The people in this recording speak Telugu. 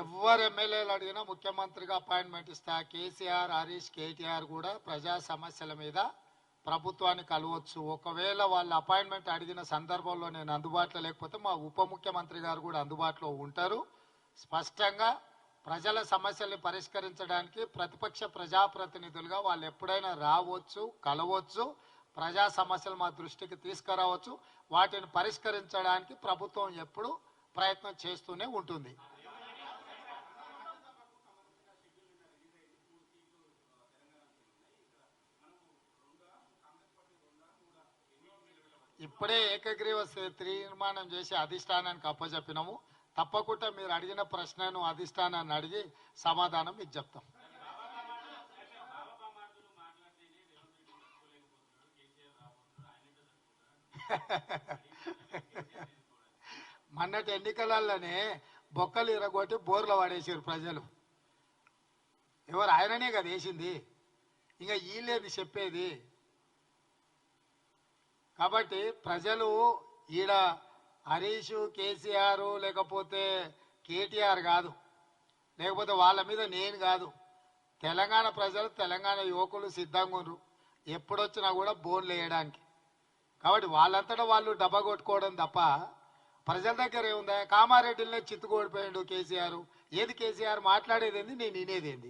ఎవరు ఎమ్మెల్యేలు అడిగినా ముఖ్యమంత్రిగా అపాయింట్మెంట్ ఇస్తా. కేసీఆర్ హరీష్ కేటీఆర్ కూడా ప్రజా సమస్యల మీద ప్రభుత్వాన్ని కలవచ్చు. ఒకవేళ వాళ్ళు అపాయింట్మెంట్ అడిగిన సందర్భంలో నేను అందుబాటులో లేకపోతే మా ఉప ముఖ్యమంత్రి గారు కూడా అందుబాటులో ఉంటారు. స్పష్టంగా ప్రజల సమస్యల్ని పరిష్కరించడానికి ప్రతిపక్ష ప్రజాప్రతినిధులుగా వాళ్ళు ఎప్పుడైనా రావచ్చు కలవచ్చు ప్రజా సమస్యలు మా దృష్టికి తీసుకురావచ్చు. వాటిని పరిష్కరించడానికి ప్రభుత్వం ఎప్పుడు ప్రయత్నం చేస్తూనే ఉంటుంది. ఇప్పుడే ఏకగ్రీవ స- తీర్మానం చేసి అధిష్టానానికి అప్పచెప్పినాము తప్పకుండా మీరు అడిగిన ప్రశ్నను అధిష్టానాన్ని అడిగి సమాధానం మీకు చెప్తాం. మొన్నటి ఎన్నికలలోనే బొక్కలు ఇరగొట్టి బోర్లు పడేసారు ప్రజలు. ఎవరు ఆయననే కదా వేసింది. ఇంకా వీళ్ళేది చెప్పేది. కాబట్టి ప్రజలు ఈడ హరీష్ కేసీఆర్ లేకపోతే కేటీఆర్ కాదు. లేకపోతే వాళ్ళ మీద నేను కాదు. తెలంగాణ ప్రజలు తెలంగాణ యువకులు సిద్ధంగా ఉన్నారు. ఎప్పుడొచ్చినా కూడా బోన్లు వేయడానికి కాబట్టి వాళ్ళంతటా వాళ్ళు డబ్బా కొట్టుకోవడం తప్ప ప్రజల దగ్గర ఏముందా? కామారెడ్డిలోనే చిత్తుకోడిపోయాడు కేసీఆర్. ఏది కేసీఆర్ మాట్లాడేది ఏంది? నేను వినేది ఏంది?